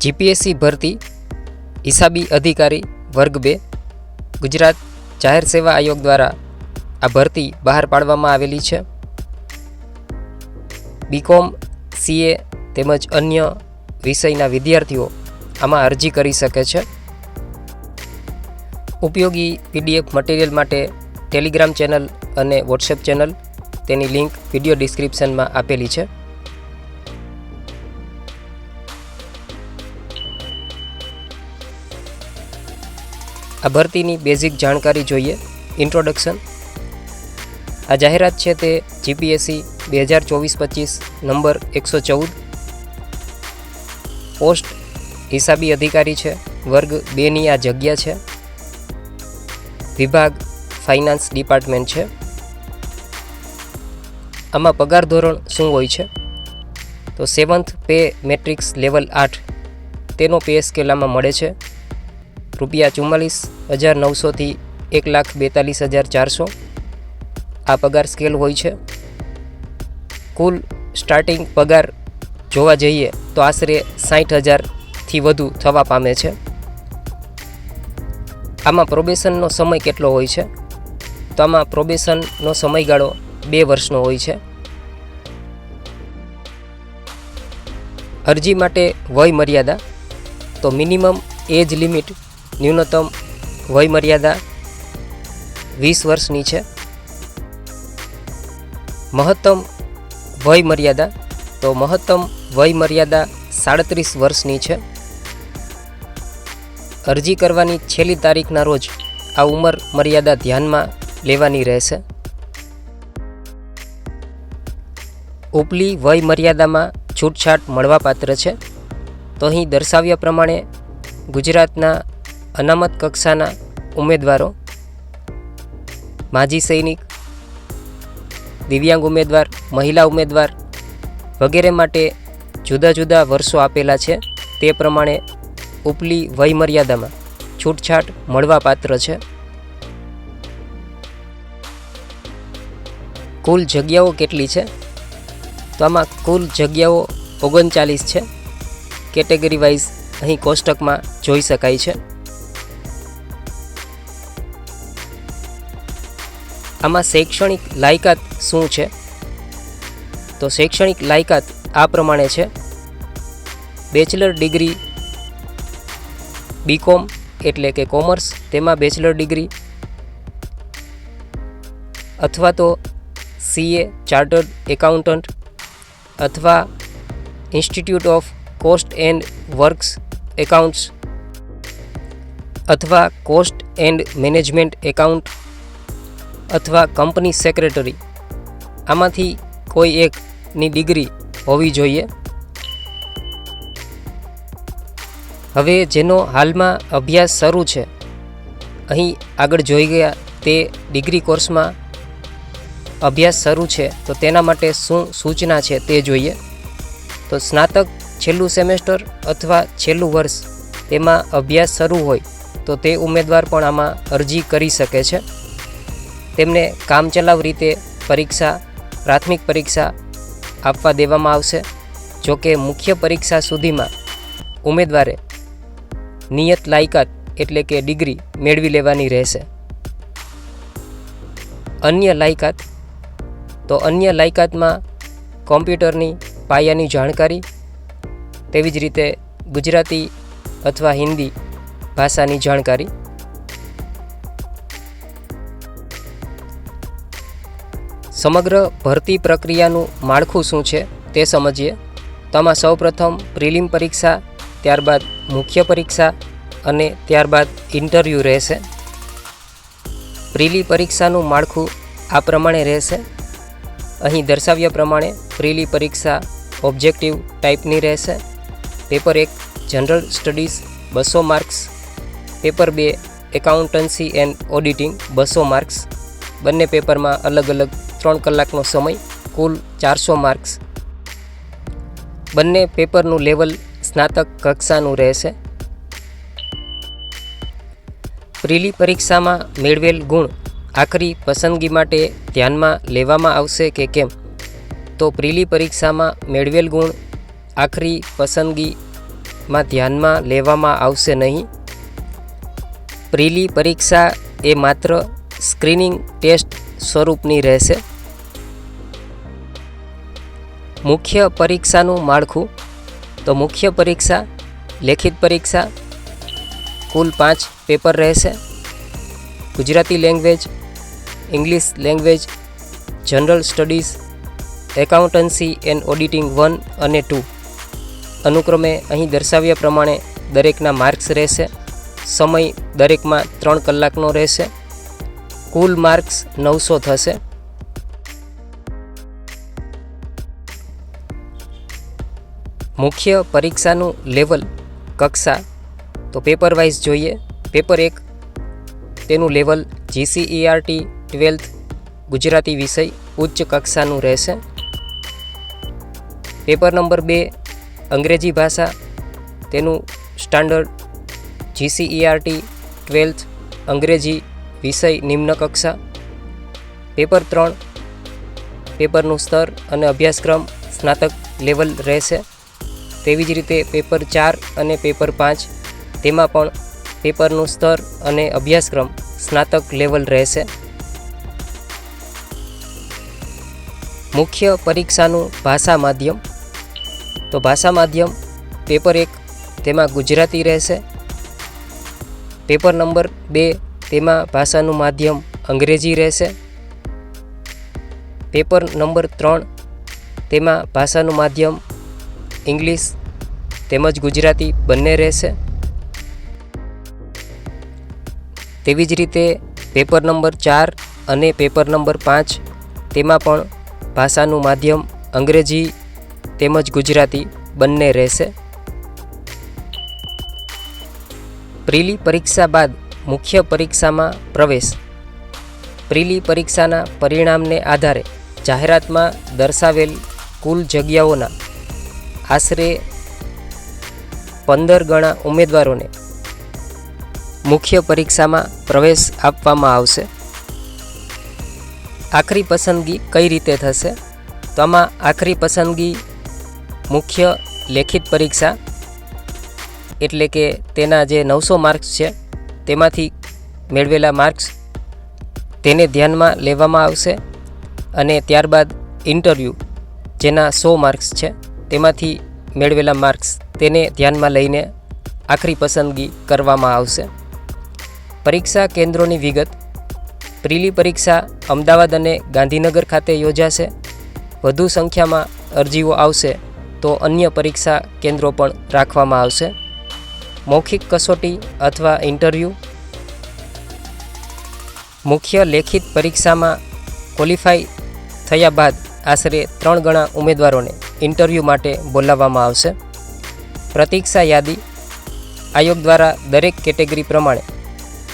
GPSC ભરતી, હિસાબી અધિકારી, વર્ગ બે, ગુજરાત જાહેર સેવા આયોગ દ્વારા આ ભરતી બહાર પાડવામાં આવેલી છે. બીકોમ, સીએ તેમજ અન્ય વિષયના વિદ્યાર્થીઓ આમાં અરજી કરી શકે છે. ઉપયોગી પીડીએફ મટીરિયલ માટે ટેલિગ્રામ ચેનલ અને વોટ્સએપ ચેનલ, તેની લિંક વીડિયો ડિસ્ક્રિપ્શનમાં આપેલી છે. આ ભરતીની બેઝિક જાણકારી જોઈએ. ઇન્ટ્રોડક્શન આ જાહેરાત છે તે જીપીએસસી બે હજાર ચોવીસ પચીસ નંબર એકસો ચૌદ. પોસ્ટ હિસાબી અધિકારી છે. વર્ગ બેની આ જગ્યા છે. વિભાગ ફાઇનાન્સ ડિપાર્ટમેન્ટ છે. આમાં પગાર ધોરણ શું હોય છે? તો સેવન્થ પે મેટ્રિક્સ લેવલ આઠ. તેનો પે સ્કેલ આમાં મળે છે. રૂપિયા ચુમ્માલીસ હજાર નવસોથી એક લાખ બેતાલીસ હજાર ચારસો. આ પગાર સ્કેલ હોય છે. કુલ સ્ટાર્ટિંગ પગાર જોવા જઈએ તો આશરે સાઠ હજારથી વધુ થવા પામે છે. આમાં પ્રોબેશનનો સમય કેટલો હોય છે? તો આમાં પ્રોબેશનનો સમયગાળો બે વર્ષનો હોય છે. અરજી માટે વય મર્યાદા, તો મિનિમમ એજ લિમિટ ન્યૂનતમ વયમર્યાદા વીસ વર્ષની છે. મહત્તમ વયમર્યાદા, તો મહત્તમ વયમર્યાદા સાડત્રીસ વર્ષની છે. અરજી કરવાની છેલ્લી તારીખના રોજ આ ઉંમર મર્યાદા ધ્યાનમાં લેવાની રહેશે. ઉપલી વય મર્યાદામાં છૂટછાટ મળવાપાત્ર છે. તો અહીં દર્શાવ્યા પ્રમાણે ગુજરાતના અનામત કક્ષાના ઉમેદવારો, માજી સૈનિક, દિવ્યાંગ ઉમેદવાર, મહિલા ઉમેદવાર વગેરે માટે જુદા જુદા વર્ષો આપેલા છે. તે પ્રમાણે ઉપલી વયમર્યાદામાં છૂટછાટ મળવાપાત્ર છે. કુલ જગ્યાઓ કેટલી છે? તો આમાં કુલ જગ્યાઓ ઓગણચાલીસ છે. કેટેગરી વાઇઝ અહીં કોષ્ટકમાં જોઈ શકાય છે. આમાં શૈક્ષણિક લાયકાત શું છે? તો શૈક્ષણિક લાયકાત આ પ્રમાણે છે. બેચલર ડિગ્રી બીકોમ એટલે કે કોમર્સ તેમાં બેચલર ડિગ્રી અથવા તો સીએ ચાર્ટર્ડ એકાઉન્ટન્ટ અથવા institute of cost and works accounts અથવા કોસ્ટ એન્ડ મેનેજમેન્ટ એકાઉન્ટ અથવા કંપની સેક્રેટરી. આમાંથી કોઈ એકની ડિગ્રી હોવી જોઈએ. હવે જેનો હાલમાં અભ્યાસ શરૂ છે, અહીં આગળ જોઈ ગયા તે ડિગ્રી કોર્સમાં અભ્યાસ શરૂ છે, તો તેના માટે શું સૂચના છે તે જોઈએ. તો સ્નાતક છેલ્લું સેમેસ્ટર અથવા છેલ્લું વર્ષ તેમાં અભ્યાસ શરૂ હોય, તો તે ઉમેદવાર પણ આમાં અરજી કરી શકે છે. તેમને કામચલાઉ રીતે પરીક્ષા, પ્રાથમિક પરીક્ષા આપવા દેવામાં આવશે. જો કે મુખ્ય પરીક્ષા સુધીમાં ઉમેદવારે નિયત લાયકાત એટલે કે ડિગ્રી મેળવી લેવાની રહેશે. અન્ય લાયકાત? તો અન્ય લાયકાતમાં કોમ્પ્યુટરની પાયાની જાણકારી, તેવી જ રીતે ગુજરાતી અથવા હિન્દી ભાષાની જાણકારી. સમગ્ર ભરતી પ્રક્રિયાનું માળખું શું છે તે સમજીએ. તેમાં સૌપ્રથમ પ્રિલિમ પરીક્ષા, ત્યારબાદ મુખ્ય પરીક્ષા અને ત્યારબાદ ઇન્ટરવ્યૂ રહેશે. પ્રિલી પરીક્ષાનું માળખું આ પ્રમાણે રહેશે. અહીં દર્શાવ્યા પ્રમાણે પ્રિલી પરીક્ષા ઓબ્જેક્ટિવ ટાઈપની રહેશે. પેપર એક જનરલ સ્ટડીઝ બસો માર્ક્સ, પેપર બે એકાઉન્ટન્સી એન્ડ ઓડિટિંગ બસો માર્ક્સ. બંને પેપરમાં અલગ અલગ ત્રણ કલાકનો સમય, કુલ ચારસો માર્ક્સ. બંને પેપરનું લેવલ સ્નાતક કક્ષાનું રહેશે. પ્રિલી પરીક્ષામાં મેળવેલ ગુણ આખરી પસંદગી માટે ધ્યાનમાં લેવામાં આવશે કે કેમ? તો પ્રિલી પરીક્ષામાં મેળવેલ ગુણ આખરી પસંદગીમાં ધ્યાનમાં લેવામાં આવશે નહીં. પ્રીલી પરીક્ષા એ માત્ર સ્ક્રીનિંગ ટેસ્ટ સ્વરૂપની રહેશે. મુખ્ય પરીક્ષાનું માળખું. તો મુખ્ય પરીક્ષા, લેખિત પરીક્ષા, કુલ પાંચ પેપર રહેશે. Gujarati language, English language, general studies, accountancy and auditing one અને ટુ. અનુક્રમે અહીં દર્શાવ્યા પ્રમાણે દરેકના માર્ક્સ રહેશે. સમય દરેકમાં ત્રણ કલાકનો રહેશે. કુલ માર્ક્સ નવસો થશે. મુખ્ય પરીક્ષાનું લેવલ કક્ષા. તો પેપર વાઇઝ જોઈએ પેપર એક, તેનું લેવલ જીસીઈઆરટી ટ્વેલ્થ ગુજરાતી વિષય ઉચ્ચ કક્ષાનું રહેશે. પેપર નંબર બે, અંગ્રેજી ભાષા, તેનું સ્ટાન્ડર્ડ જીસીઈઆરટી ટ્વેલ્થ અંગ્રેજી વિષય નિમ્ન કક્ષા. પેપર ત્રણ પેપરનું સ્તર અને અભ્યાસક્રમ સ્નાતક લેવલ રહેશે. તેવી જ રીતે પેપર ચાર અને પેપર પાંચ, તેમાં પણ પેપરનું સ્તર અને અભ્યાસક્રમ સ્નાતક લેવલ રહેશે. મુખ્ય પરીક્ષાનું ભાષા માધ્યમ. તો ભાષા માધ્યમ, પેપર એક, તેમાં ગુજરાતી રહેશે. પેપર નંબર બે, તેમાં ભાષાનું માધ્યમ અંગ્રેજી રહેશે. પેપર નંબર ત્રણ, તેમાં ભાષાનું માધ્યમ ઇંગ્લિશ તેમજ ગુજરાતી બંને રહેશે. તેવી જ રીતે પેપર નંબર ચાર અને પેપર નંબર પાંચ તેમાં પણ ભાષાનું માધ્યમ અંગ્રેજી તેમજ ગુજરાતી બંને રહેશે. પ્રીલી પરીક્ષા બાદ મુખ્ય પરીક્ષામાં પ્રવેશ. પ્રીલી પરીક્ષાના પરિણામને આધારે જાહેરાતમાં દર્શાવેલ કુલ જગ્યાઓના આશરે પંદર ગણા ઉમેદવારોને મુખ્ય પરીક્ષામાં પ્રવેશ આપવામાં આવશે. આખરી પસંદગી કઈ રીતે થશે? તો આમાં આખરી પસંદગી મુખ્ય લેખિત પરીક્ષા, એટલે કે તેના જે નવસો માર્ક્સ છે, તેમાંથી મેળવેલા માર્ક્સ તેને ધ્યાનમાં લેવામાં આવશે અને ત્યારબાદ ઇન્ટરવ્યૂ, જેના સો માર્ક્સ છે. તેમાંથી મેળવેલા માર્ક્સ તેને ધ્યાનમાં લઈને આખરી પસંદગી કરવામાં આવશે. પરીક્ષા કેન્દ્રોની વિગત. પ્રીલી પરીક્ષા અમદાવાદ અને ગાંધીનગર ખાતે યોજાશે. વધુ સંખ્યામાં અરજીઓ આવશે તો અન્ય પરીક્ષા કેન્દ્રો પણ રાખવામાં આવશે. મૌખિક કસોટી અથવા ઇન્ટરવ્યૂ. મુખ્ય લેખિત પરીક્ષામાં ક્વોલિફાઈ થયા બાદ આશરે ત્રણ ગણા ઉમેદવારોને ઇન્ટરવ્યૂ માટે બોલાવવામાં આવશે. પ્રતીક્ષા યાદી આયોગ દ્વારા દરેક કેટેગરી પ્રમાણે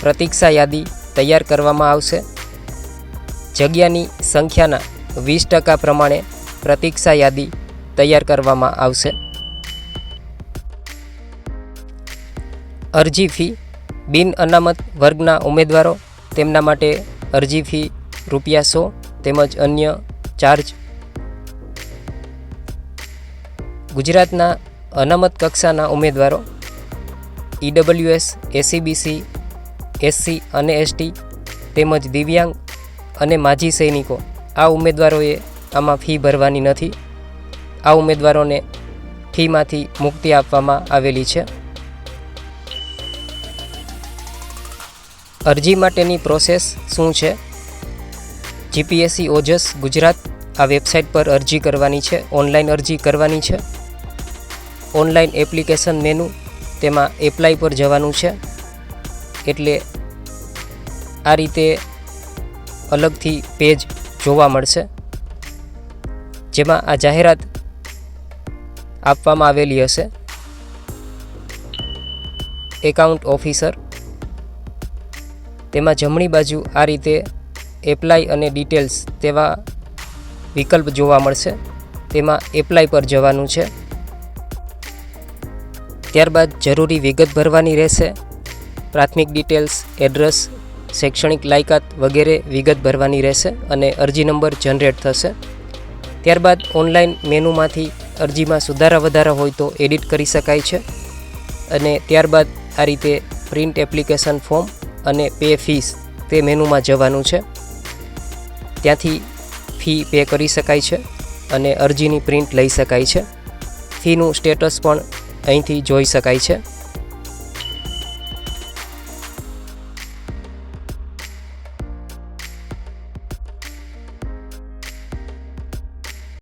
પ્રતીક્ષા યાદી તૈયાર કરવામાં આવશે. જગ્યાની સંખ્યાના વીસ ટકા પ્રમાણે પ્રતીક્ષા યાદી તૈયાર કરવામાં આવશે. અરજી ફી બિન અનામત વર્ગના ઉમેદવારો તેમના માટે અરજી ફી રૂપિયા સો તેમજ અન્ય ચાર્જ. ગુજરાતના અનામત કક્ષાના ઉમેદવારો ઈડબલ્યુએસ એસીબીસી એસસી અને એસટી તેમજ દિવ્યાંગ અને માજી સૈનિકો. આ ઉમેદવારોએ આમાં ફી ભરવાની નથી. આ ઉમેદવારોને ફીમાંથી મુક્તિ આપવામાં આવેલી છે. અરજી માટેની પ્રોસેસ શું છે? જીપીએસસી ઓજસ ગુજરાત આ વેબસાઇટ પર અરજી કરવાની છે ઓનલાઈન અરજી કરવાની છે. ઓનલાઈન એપ્લિકેશન મેનુ તેમાં એપ્લાય પર જવાનું છે. એટલે આ રીતે અલગથી પેજ જોવા મળશે. જેમાં આ જાહેરાત આપવામાં આવેલી હશે. Account officer. તેમાં જમણી બાજુ આ રીતે એપ્લાય અને ડિટેલ્સ તેવા વિકલ્પ જોવા મળશે. તેમાં એપ્લાય પર જવાનું છે. ત્યારબાદ જરૂરી વિગત ભરવાની રહેશે. પ્રાથમિક ડિટેલ્સ એડ્રેસ શૈક્ષણિક લાયકાત વગેરે વિગત ભરવાની રહેશે અને અરજી નંબર જનરેટ થશે. ત્યારબાદ ઓનલાઈન મેનુમાંથી અરજીમાં સુધારા વધારા હોય તો એડિટ કરી શકાય છે. અને ત્યારબાદ આ રીતે પ્રિન્ટ એપ્લિકેશન ફોર્મ અને પે ફીસ તે મેનુમાં જવાનું છે. ત્યાંથી ફી પે કરી શકાય છે અને અરજીની પ્રિન્ટ લઈ શકાય છે. ફીનું સ્ટેટસ પણ અહીંથી જોઈ શકાય છે.